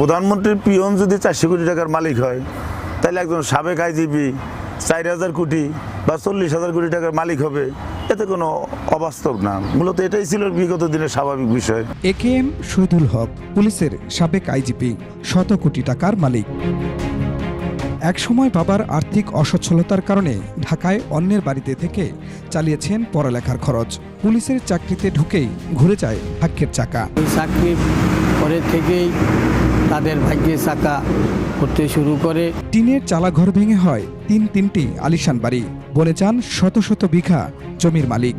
প্রধানমন্ত্রীর পিয়ন যদি চারশো কোটি টাকার মালিক হয় তাহলে একজন সাবেক আইজিপি চার হাজার কোটি বা চল্লিশ হাজার কোটি টাকার মালিক হবে এতে কোনো অবাস্তব না। মূলত এটাই ছিল বিগত দিনের স্বাভাবিক বিষয়। এ কে এম শহীদুল হক পুলিশের সাবেক আইজিপি শত কোটি টাকার মালিক। একসময় বাবার আর্থিক অসচ্ছলতার কারণে ঢাকায় অন্যের বাড়িতে থেকে চালিয়েছেন পড়ালেখার খরচ। পুলিশের চাকরিতে ঢুকেই ঘুরে যায় ভাগ্যের চাকা। এই চাকরির পরে থেকেই তাদের ভাগ্যে চাকা করতে শুরু করে। টিনের চালাঘর ভেঙে হয় তিন তিনটি আলিশান বাড়ি। বলে যান শত শত বিঘা জমির মালিক।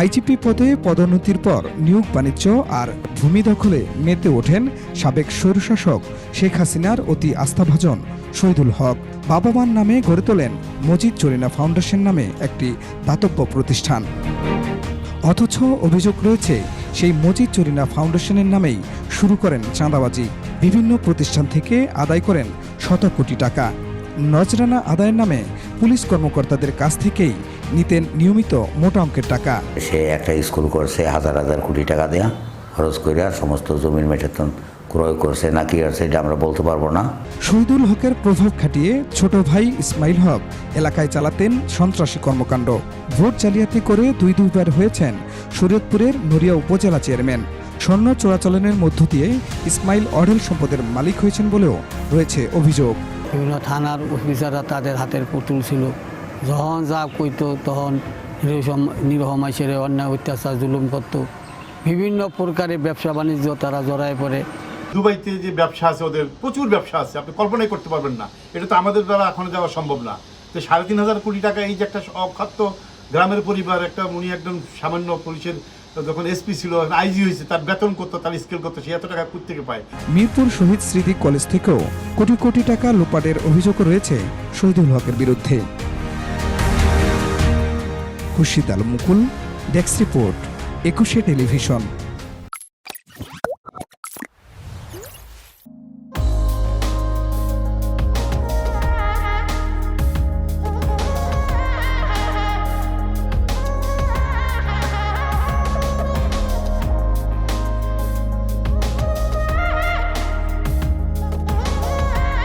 আইজিপি পদে পদোন্নতির পর নিয়োগ বাণিজ্য আর ভূমি দখলে মেতে ওঠেন সাবেক স্বৈরশাসক শেখ হাসিনার অতি আস্থাভাজন শহীদুল হক। বাবা মার নামে গড়ে তোলেন মজিদ চরিনা ফাউন্ডেশন নামে একটি দাতব্য প্রতিষ্ঠান। অথচ অভিযোগ রয়েছে সেই মজিদ চরিনা ফাউন্ডেশনের নামেই শুরু করেন চাঁদাবাজি। বিভিন্ন প্রতিষ্ঠান থেকে আদায় করেন শত কোটি টাকা। নজরানা আদায়ের নামে পুলিশ কর্মকর্তাদের কাছ থেকেই নিতেন নিয়মিত মোটা অঙ্কের টাকা। সে একটা স্কুল করছে, হাজার হাজার কোটি টাকা দেয়া খরচ করিয়া সমস্ত জমির মেটেতন ক্রয় করছে নাকি আর সেটা আমরা বলতে পারব না। শহীদুল হকের প্রভাব খাটিয়ে ছোট ভাই ইসমাইল হক এলাকায় চালাতেন সন্ত্রাসী কর্মকাণ্ড। ভোট জালিয়াতি করে দুই দুইবার হয়েছেন শরীয়তপুরের নড়িয়া উপজেলা চেয়ারম্যান। স্বর্ণ চোরাচালানের মধ্য দিয়ে ইসমাইল অঢেল সম্পদের মালিক হয়েছেন বলেও রয়েছে অভিযোগ। বিভিন্ন থানার অফিসাররা তাদের হাতের পুতুল ছিল। যখন যা কইতো তখন নিরহ মাইসের অন্যায় অত্যাচার জুলুম করতো। বিভিন্ন প্রকারের ব্যবসা বাণিজ্য তারা জড়ায় পড়ে। দুবাইতে যে ব্যবসা আছে, ওদের প্রচুর ব্যবসা আছে, আপনি কল্পনাই করতে পারবেন না। এটা তো আমাদের দ্বারা এখন যাওয়া সম্ভব না। তো সাড়ে তিন হাজার কোটি টাকা এই যে একটা অখাদ্য গ্রামের পরিবার, একটা উনি একদম সামান্য পুলিশের যখন এসপি ছিল আইজি হয়েছে, তার বেতন করতো তার স্কেল করতো সে এত টাকা কোথা থেকে পায়? মিরপুর শহীদ স্মৃতি কলেজ থেকেও কোটি কোটি টাকা লোপাটের অভিযোগ রয়েছে শহীদুল হকের বিরুদ্ধে। Khurshid Al Mukul desk report Ekushey television.